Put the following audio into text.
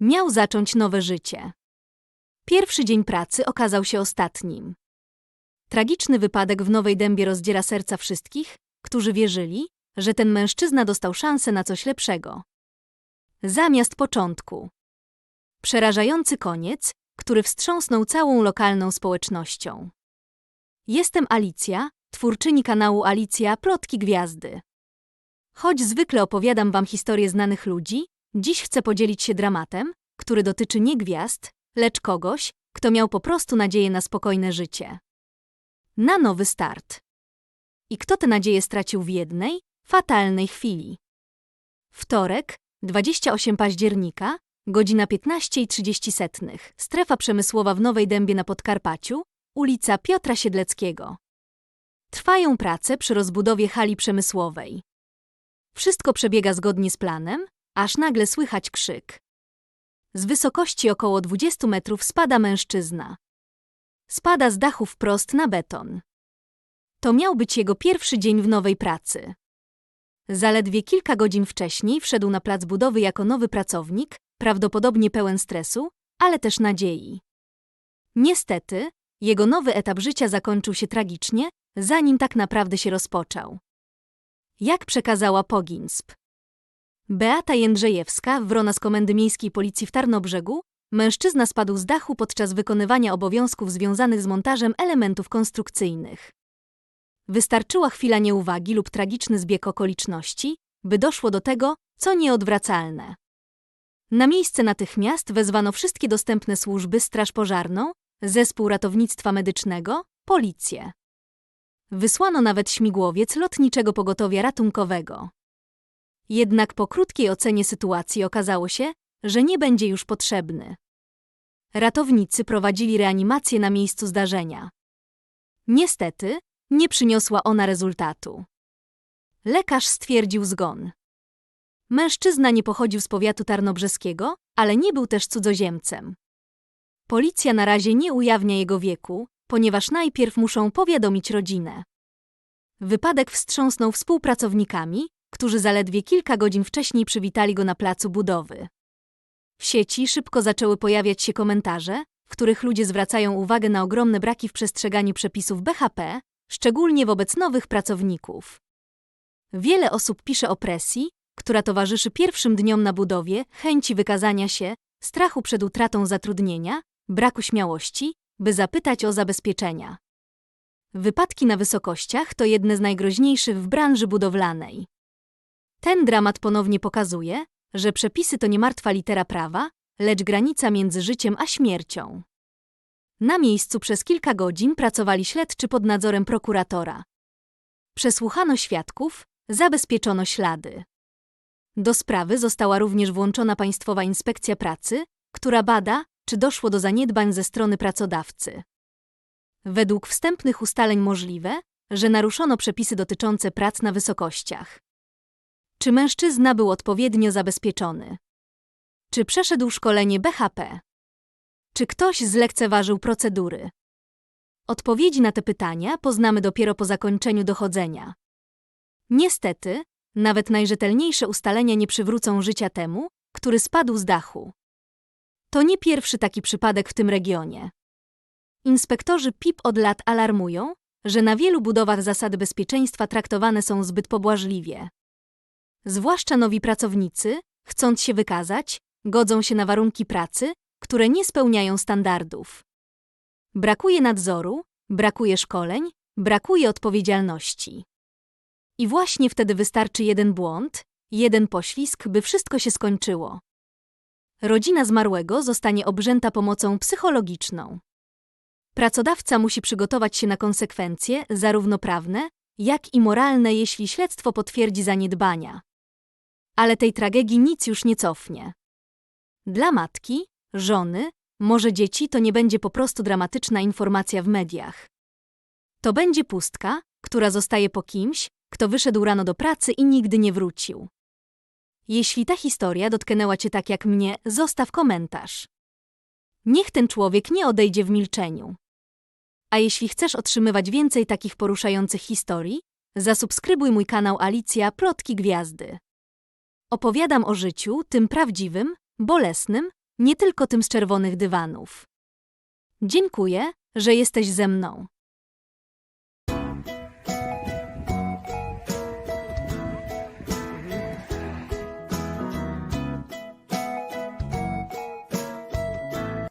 Miał zacząć nowe życie. Pierwszy dzień pracy okazał się ostatnim. Tragiczny wypadek w Nowej Dębie rozdziera serca wszystkich, którzy wierzyli, że ten mężczyzna dostał szansę na coś lepszego. Zamiast początku. Przerażający koniec, który wstrząsnął całą lokalną społecznością. Jestem Alicja, twórczyni kanału Alicja Plotki Gwiazdy. Choć zwykle opowiadam wam historie znanych ludzi, dziś chcę podzielić się dramatem, który dotyczy nie gwiazd, lecz kogoś, kto miał po prostu nadzieję na spokojne życie. Na nowy start. I kto tę nadzieję stracił w jednej, fatalnej chwili. Wtorek, 28 października, godzina 15.30. Strefa przemysłowa w Nowej Dębie na Podkarpaciu, ulica Piotra Siedleckiego. Trwają prace przy rozbudowie hali przemysłowej. Wszystko przebiega zgodnie z planem, aż nagle słychać krzyk. Z wysokości około 20 metrów spada mężczyzna. Spada z dachu wprost na beton. To miał być jego pierwszy dzień w nowej pracy. Zaledwie kilka godzin wcześniej wszedł na plac budowy jako nowy pracownik, prawdopodobnie pełen stresu, ale też nadziei. Niestety, jego nowy etap życia zakończył się tragicznie, zanim tak naprawdę się rozpoczął. Jak przekazała Poginsp. Beata Jędrzejewska, wrona z Komendy Miejskiej Policji w Tarnobrzegu, mężczyzna spadł z dachu podczas wykonywania obowiązków związanych z montażem elementów konstrukcyjnych. Wystarczyła chwila nieuwagi lub tragiczny zbieg okoliczności, by doszło do tego, co nieodwracalne. Na miejsce natychmiast wezwano wszystkie dostępne służby Straż Pożarną, Zespół Ratownictwa Medycznego, Policję. Wysłano nawet śmigłowiec lotniczego pogotowia ratunkowego. Jednak po krótkiej ocenie sytuacji okazało się, że nie będzie już potrzebny. Ratownicy prowadzili reanimację na miejscu zdarzenia. Niestety, nie przyniosła ona rezultatu. Lekarz stwierdził zgon. Mężczyzna nie pochodził z powiatu tarnobrzeskiego, ale nie był też cudzoziemcem. Policja na razie nie ujawnia jego wieku, ponieważ najpierw muszą powiadomić rodzinę. Wypadek wstrząsnął współpracownikami, którzy zaledwie kilka godzin wcześniej przywitali go na placu budowy. W sieci szybko zaczęły pojawiać się komentarze, w których ludzie zwracają uwagę na ogromne braki w przestrzeganiu przepisów BHP, szczególnie wobec nowych pracowników. Wiele osób pisze o presji, która towarzyszy pierwszym dniom na budowie, chęci wykazania się, strachu przed utratą zatrudnienia, braku śmiałości, by zapytać o zabezpieczenia. Wypadki na wysokościach to jedne z najgroźniejszych w branży budowlanej. Ten dramat ponownie pokazuje, że przepisy to nie martwa litera prawa, lecz granica między życiem a śmiercią. Na miejscu przez kilka godzin pracowali śledczy pod nadzorem prokuratora. Przesłuchano świadków, zabezpieczono ślady. Do sprawy została również włączona Państwowa Inspekcja Pracy, która bada, czy doszło do zaniedbań ze strony pracodawcy. Według wstępnych ustaleń możliwe, że naruszono przepisy dotyczące prac na wysokościach. Czy mężczyzna był odpowiednio zabezpieczony? Czy przeszedł szkolenie BHP? Czy ktoś zlekceważył procedury? Odpowiedzi na te pytania poznamy dopiero po zakończeniu dochodzenia. Niestety, nawet najrzetelniejsze ustalenia nie przywrócą życia temu, który spadł z dachu. To nie pierwszy taki przypadek w tym regionie. Inspektorzy PIP od lat alarmują, że na wielu budowach zasady bezpieczeństwa traktowane są zbyt pobłażliwie. Zwłaszcza nowi pracownicy, chcąc się wykazać, godzą się na warunki pracy, które nie spełniają standardów. Brakuje nadzoru, brakuje szkoleń, brakuje odpowiedzialności. I właśnie wtedy wystarczy jeden błąd, jeden poślizg, by wszystko się skończyło. Rodzina zmarłego zostanie obrzęta pomocą psychologiczną. Pracodawca musi przygotować się na konsekwencje, zarówno prawne, jak i moralne, jeśli śledztwo potwierdzi zaniedbania. Ale tej tragedii nic już nie cofnie. Dla matki, żony, może dzieci to nie będzie po prostu dramatyczna informacja w mediach. To będzie pustka, która zostaje po kimś, kto wyszedł rano do pracy i nigdy nie wrócił. Jeśli ta historia dotknęła Cię tak jak mnie, zostaw komentarz. Niech ten człowiek nie odejdzie w milczeniu. A jeśli chcesz otrzymywać więcej takich poruszających historii, zasubskrybuj mój kanał Alicja Plotki Gwiazdy. Opowiadam o życiu, tym prawdziwym, bolesnym, nie tylko tym z czerwonych dywanów. Dziękuję, że jesteś ze mną.